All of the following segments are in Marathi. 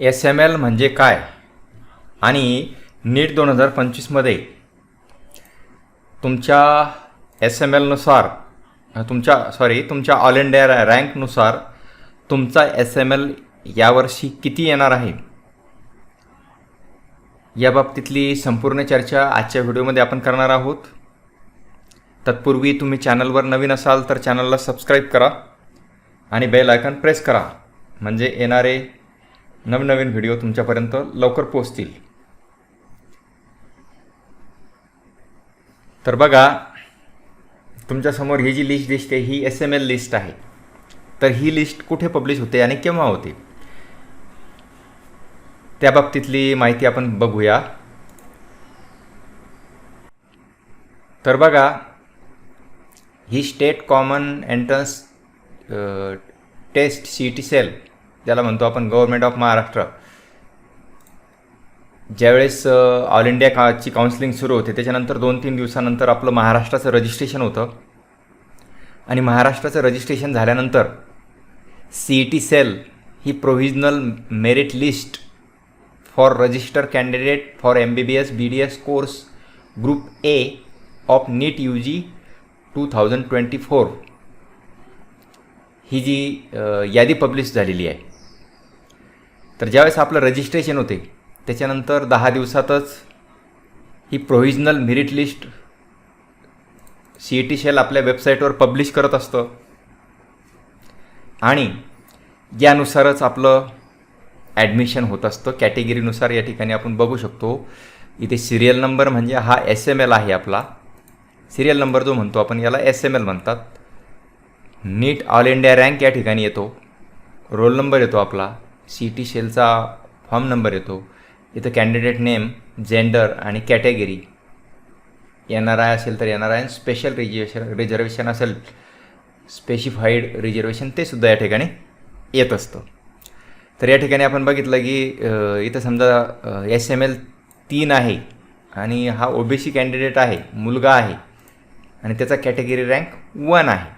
एस एम एल म्हणजे काय? आणि नीट दोन हजार पंचवीसमध्ये तुमच्या एस एम एलनुसार तुमच्या सॉरी तुमच्या ऑल इंडिया रॅ रँकनुसार तुमचा एस एम एल यावर्षी किती येणार आहे? या बाबतीतली संपूर्ण चर्चा आजच्या व्हिडिओमध्ये आपण करणार आहोत. तत्पूर्वी तुम्ही चॅनलवर नवीन असाल तर चॅनलला सबस्क्राईब करा आणि बेल आयकॉन प्रेस करा. म्हणजे येणारे नवनवीन व्हिडिओ तुमच्यापर्यंत लवकर पोचतील तर बघा तुमच्यासमोर ही जी लिस्ट दिसते ही एस एम एल लिस्ट आहे. तर ही लिस्ट कुठे पब्लिश होते आणि केव्हा होते? त्या बाबतीतली माहिती आपण बघूया. तर बघा ही state common entrance test C T cell ज्याला म्हणतो आपण गव्हर्मेंट ऑफ महाराष्ट्र. ज्यावेळेस ऑल इंडिया काची काउन्सिलिंग सुरू होते त्याच्यानंतर दोन तीन दिवसानंतर आपलं महाराष्ट्राचं रजिस्ट्रेशन होतं. आणि महाराष्ट्राचं रजिस्ट्रेशन झाल्यानंतर C E T cell he provisional merit list for register candidate for M B B S B D S course group A of NEET U G two thousand twenty four ही जी यादी पब्लिश झालेली आहे. तर ज्यावेळेस आपलं रजिस्ट्रेशन होते त्याच्यानंतर दहा दिवसातच ही provisional merit list C E T cell आपल्या वेबसाईटवर पब्लिश करत असतं. आणि यानुसारच आपलं ॲडमिशन होत असतं. कॅटेगरीनुसार या ठिकाणी आपण बघू शकतो. इथे सिरियल नंबर म्हणजे हा एस एम एल आहे आपला. सिरियल नंबर जो म्हणतो आपण याला एस एम एल म्हणतात. नीट ऑल इंडिया रँक या ठिकाणी येतो. रोल नंबर येतो आपला. सी टी शेलचा फॉर्म नंबर येतो. इथं कॅन्डिडेट नेम जेंडर आणि कॅटेगरी एन आर आय असेल तर N R I special reservation reservation असेल स्पेसिफाईड रिझर्वेशन ते सुद्धा या ठिकाणी येत असतं. तर या ठिकाणी आपण बघितलं की इथं समजा एस एम एल तीन आहे आणि हा ओ बी सी कॅन्डिडेट आहे मुलगा आहे. आणि त्याचा कॅटेगरी रँक वन आहे.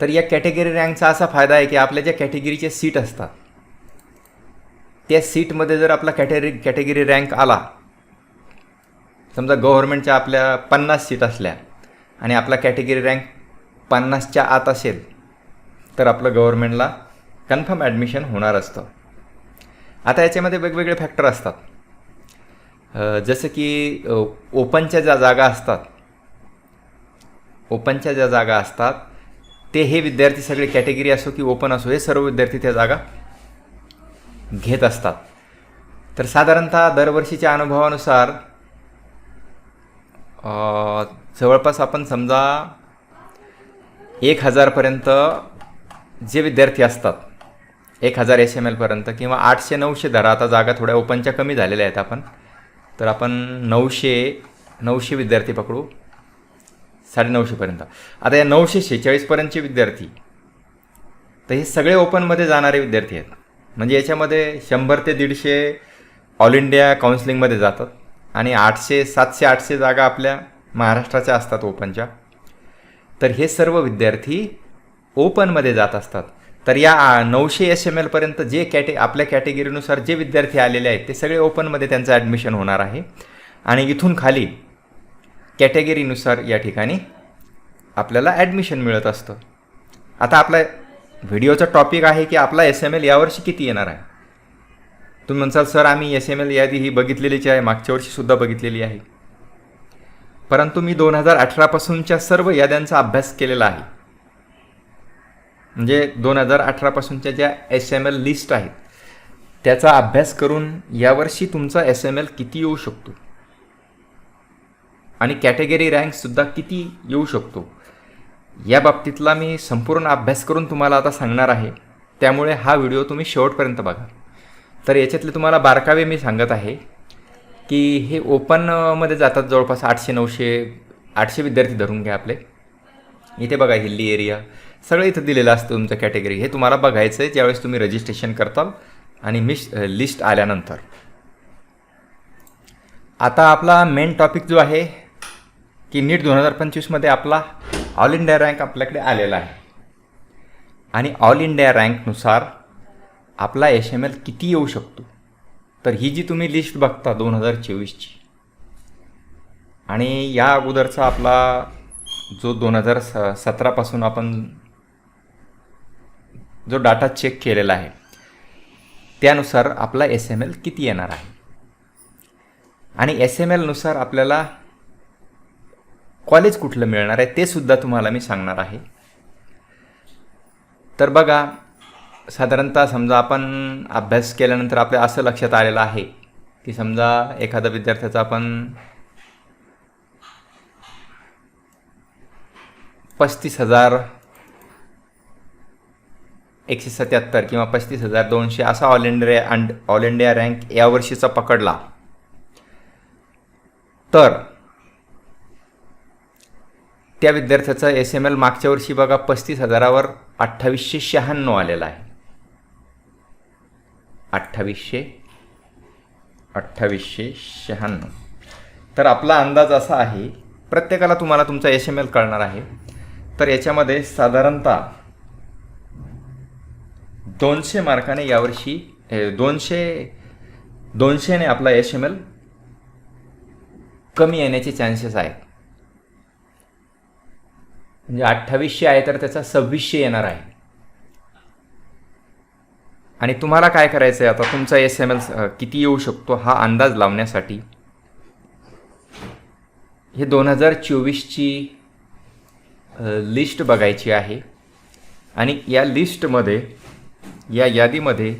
तर या कॅटेगरी रँकचा असा फायदा आहे की आपल्या ज्या कॅटेगरीचे सीट असतात त्या सीटमध्ये जर आपला कॅटेगरी कॅटेगरी रँक आला समजा गव्हर्नमेंटच्या आपल्या पन्नास सीट असल्या आणि आपला कॅटेगरी रँक पन्नासच्या आत असेल तर आपलं गव्हर्नमेंटला कन्फर्म ॲडमिशन होणार असतं. आता याच्यामध्ये वेगवेगळे फॅक्टर असतात. जसं की ओपनच्या ज्या जागा असतात ओपनच्या ज्या जागा असतात ते हे विद्यार्थी सगळे कॅटेगरी असो की ओपन असो हे सर्व विद्यार्थी त्या जागा घेत असतात. तर साधारणतः दरवर्षीच्या अनुभवानुसार जवळपास आपण समजा एक हजारपर्यंत जे विद्यार्थी असतात एक हजार एस एम एलपर्यंत किंवा आठशे नऊशे धरा आता जागा थोड्या ओपनच्या कमी झालेल्या आहेत आपण तर आपण नऊशे नऊशे विद्यार्थी पकडू. साडेनऊशेपर्यंत आता या नऊशे शेहेचाळीसपर्यंतचे विद्यार्थी तर हे सगळे ओपनमध्ये जाणारे विद्यार्थी आहेत. म्हणजे याच्यामध्ये शंभर ते दीडशे ऑल इंडिया काउन्सिलिंगमध्ये जातात आणि आठशे सातशे आठशे जागा आपल्या महाराष्ट्राच्या असतात ओपनच्या तर हे सर्व विद्यार्थी ओपनमध्ये जात असतात. तर या नऊशे एस एम एलपर्यंत जे कॅटे आपल्या कॅटेगरीनुसार जे विद्यार्थी आलेले आहेत ते सगळे ओपनमध्ये त्यांचं ॲडमिशन होणार आहे. आणि इथून खाली कॅटेगरीनुसार या ठिकाणी आपल्याला ॲडमिशन मिळत असतं. आता आपला व्हिडिओचा टॉपिक आहे की आपला एस एम एल यावर्षी किती येणार आहे? तुम्ही म्हणसाल सर आम्ही एस एम एल यादी ही बघितलेलीच आहे मागच्या वर्षीसुद्धा बघितलेली आहे. परंतु मी दोन हजार अठरापासूनच्या सर्व याद्यांचा अभ्यास केलेला आहे. म्हणजे दोन हजार अठरापासूनच्या ज्या एस एम एल लिस्ट आहेत त्याचा अभ्यास करून यावर्षी तुमचा एस एम एल किती येऊ शकतो? आणि कॅटेगरी रँकसुद्धा किती येऊ शकतो? या बाबतीतला मी संपूर्ण अभ्यास करून तुम्हाला आता सांगणार आहे. त्यामुळे हा व्हिडिओ तुम्ही शेवटपर्यंत बघा. तर याच्यातले तुम्हाला बारकावे मी सांगत आहे की हे ओपनमध्ये जातात जवळपास आठशे नऊशे आठशे विद्यार्थी धरून घ्या आपले. इथे बघा हिल्ली एरिया सगळं इथं दिलेलं असतं तुमचं कॅटेगरी. हे तुम्हाला बघायचं आहे ज्यावेळेस तुम्ही रजिस्ट्रेशन करताल आणि मिश लिस्ट आल्यानंतर. आता आपला मेन टॉपिक जो आहे की नीट दोन हजार पंचवीसमध्ये आपला ऑल इंडिया रँक आपल्याकडे आलेला आहे. आणि ऑल इंडिया रँकनुसार आपला एस एम एल किती येऊ शकतो? तर ही जी तुम्ही लिस्ट बघता दोन हजार चोवीसची आणि या अगोदरचा आपला जो दोन हजार स सतरापासून आपण जो डाटा चेक केलेला आहे त्यानुसार आपला एस एम एल किती येणार आहे? आणि एस एम एलनुसार आपल्याला कॉलेज कुठलं मिळणार आहे ते सुद्धा तुम्हाला मी सांगणार आहे. तर बघा साधारणतः समजा आपण अभ्यास केल्यानंतर आपल्या असं लक्षात आलेलं आहे की समजा एखादा विद्यार्थ्याचा आपण पस्तीस हजार एकशे सत्याहत्तर किंवा पस्तीस हजार दोनशे असा all India and all India rank यावर्षीचा पकडला. तर त्या विद्यार्थ्याचा एस एम एल मागच्या वर्षी बघा पस्तीस हजारावर अठ्ठावीसशे शहाण्णव आलेला आहे. अठ्ठावीसशे अठ्ठावीसशे शहाण्णव. तर आपला अंदाज असा आहे प्रत्येकाला तुम्हाला तुमचा एस एम एल कळणार आहे. तर याच्यामध्ये साधारणतः दोनशे मार्काने यावर्षी दोनशे दोनशेने आपला एस एम एल कमी येण्याचे चान्सेस आहेत. म्हणजे अठ्ठावीसशे आहे तर त्याचा सव्वीसशे येणार आहे. आणि तुम्हाला काय करायचं आहे आता? तुमचा एस एम एल किती येऊ शकतो हा अंदाज लावण्यासाठी? हे दोन हजार चोवीसची लिस्ट बघायची आहे. आणि या लिस्टमध्ये या यादीमध्ये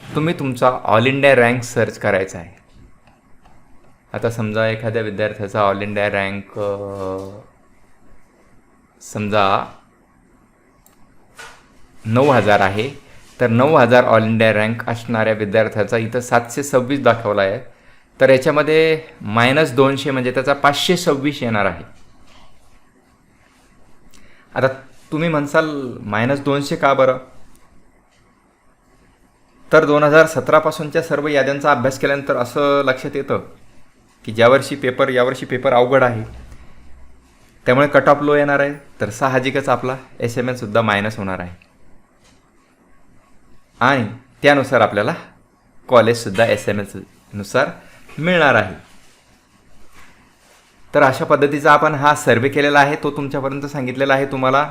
तुम्ही तुमचा ऑल इंडिया रँक सर्च करायचा आहे. आता समजा एखाद्या विद्यार्थ्याचा ऑल इंडिया रँक समजा नऊ हजार आहे तर नऊ हजार ऑल इंडिया रँक असणाऱ्या विद्यार्थ्याचा इथं सातशे सव्वीस दाखवला आहे. तर याच्यामध्ये मायनस दोनशे म्हणजे त्याचा पाचशे सव्वीस येणार आहे. आता तुम्ही म्हणसाल मायनस दोनशे का बरं? तर दोन हजार सतरापासूनच्या सर्व याद्यांचा अभ्यास केल्यानंतर असं लक्षात येतं की ज्यावर्षी पेपर यावर्षी पेपर अवघड आहे. त्यामुळे कट ऑफ लो येणार आहे. तर साहजिकच आपला एस एम एलसुद्धा मायनस होणार आहे. आणि त्यानुसार आपल्याला कॉलेजसुद्धा एस एम एलनुसार मिळणार आहे. तर अशा पद्धतीचा आपण हा सर्वे केलेला आहे. तो तुमच्यापर्यंत सांगितलेला आहे. तुम्हाला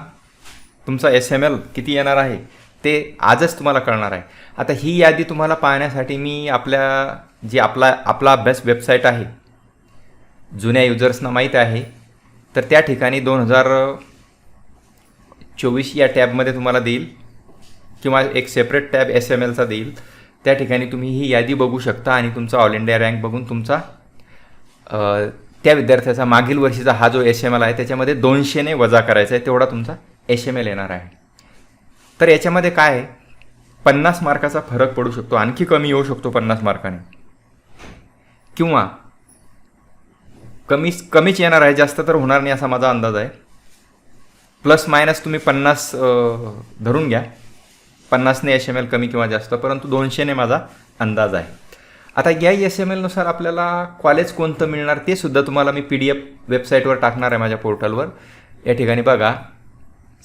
तुमचा एस एम एल किती येणार आहे ते आजच तुम्हाला कळणार आहे. आता ही यादी तुम्हाला पाहण्यासाठी मी आपल्या जी आपला आपला अभ्यास वेबसाईट आहे. जुन्या युजर्सना माहीत आहे. तर त्या ठिकाणी दोन हजार चोवीस या टॅबमध्ये तुम्हाला देईल किंवा एक सेपरेट टॅब एस एम एलचा देईल. त्या ठिकाणी तुम्ही ही यादी बघू शकता आणि तुमचा ऑल इंडिया रँक बघून तुमचा त्या विद्यार्थ्याचा मागील वर्षीचा हा जो एस एम एल आहे त्याच्यामध्ये दोनशेने वजा करायचा आहे तेवढा तुमचा एस एम एल येणार आहे. तर याच्यामध्ये काय आहे? पन्नास मार्काचा फरक पडू शकतो आणखी कमी येऊ शकतो पन्नास मार्काने. किंवा कमीच कमीच येणार आहे. जास्त तर होणार नाही असा माझा अंदाज आहे. प्लस मायनस तुम्ही पन्नास धरून घ्या. पन्नासने एस एम एल कमी किंवा जास्त परंतु दोनशेने माझा अंदाज आहे. आता या एस एम एलनुसार आपल्याला कॉलेज कोणतं मिळणार ते सुद्धा तुम्हाला मी पी डी एफ वेबसाईटवर टाकणार आहे माझ्या पोर्टलवर या ठिकाणी बघा.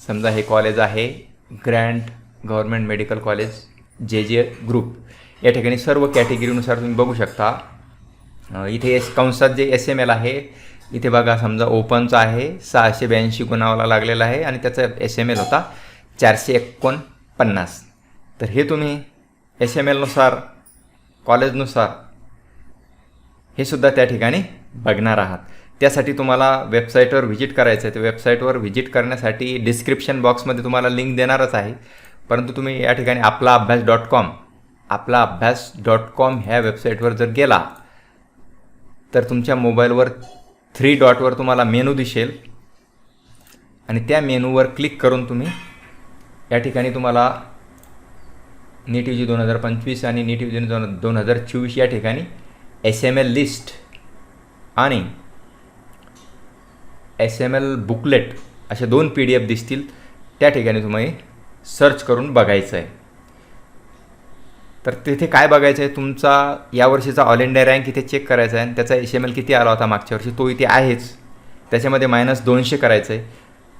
समजा हे कॉलेज आहे. ग्रँड गव्हर्मेंट मेडिकल कॉलेज जे जे ग्रुप या ठिकाणी सर्व कॅटेगरीनुसार तुम्ही बघू शकता. इथे एस कंसात जे एस एम एल आहे इथे बघा समजा ओपनचा आहे सहाशे ब्याऐंशी गुणावाला लागलेला आहे आणि त्याचा एस एम एल होता चारशे एकोणपन्नास. तर हे तुम्ही एस एम एलनुसार कॉलेजनुसार हे सुद्धा त्या ठिकाणी बघणार आहात. त्यासाठी तुम्हाला वेबसाईटवर व्हिजिट करायचं आहे. तर वेबसाईटवर व्हिजिट करण्यासाठी डिस्क्रिप्शन बॉक्समध्ये तुम्हाला लिंक देणारच आहे. परंतु तुम्ही या ठिकाणी आपला अभ्यास डॉट कॉम आपला अभ्यास डॉट कॉम ह्या वेबसाईटवर जर गेला तर तुमच्या मोबाईलवर थ्री डॉटवर तुम्हाला मेनू दिसेल. आणि त्या मेनूवर क्लिक करून तुम्ही या ठिकाणी तुम्हाला नीट यू जी दोन हजार पंचवीस आणि नीट यू जी दोन दोन हजार चोवीस या ठिकाणी एस एम एल लिस्ट आणि एस एम एल बुकलेट असे दोन पी डी एफ दिसतील. त्या ठिकाणी तुम्ही सर्च करून बघायचं आहे. तर तिथे काय बघायचं आहे? तुमचा यावर्षीचा ऑल इंडिया रँक इथे चेक करायचा आहे आणि त्याचा एस एम एल किती आला होता मागच्या वर्षी? तो इथे आहेच. त्याच्यामध्ये मायनस दोनशे करायचं आहे.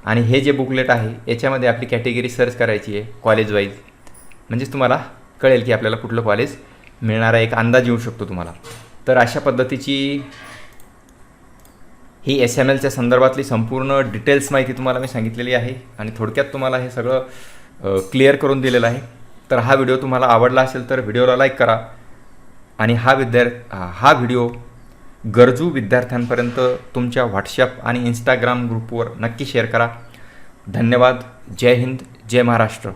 आणि हे जे बुकलेट आहे याच्यामध्ये आपली कॅटेगरी सर्च करायची आहे कॉलेज वाईज म्हणजेच तुम्हाला कळेल की आपल्याला कुठलं कॉलेज मिळणारा एक अंदाज येऊ शकतो तुम्हाला. तर अशा पद्धतीची ही एस एम एलच्या संदर्भातली संपूर्ण डिटेल्स माहिती तुम्हाला मी सांगितलेली आहे. आणि थोडक्यात तुम्हाला हे सगळं क्लिअर करून दिलेलं आहे. तर हा व्हिडिओ तुम्हाला आवडला असेल तर व्हिडिओला लाईक करा. आणि हा विद्यार्थ हा व्हिडिओ गरजू विद्यार्थ्यांपर्यंत तुमच्या व्हॉट्सॲप आणि इंस्टाग्राम ग्रुपवर नक्की शेअर करा. धन्यवाद. जय हिंद. जय महाराष्ट्र.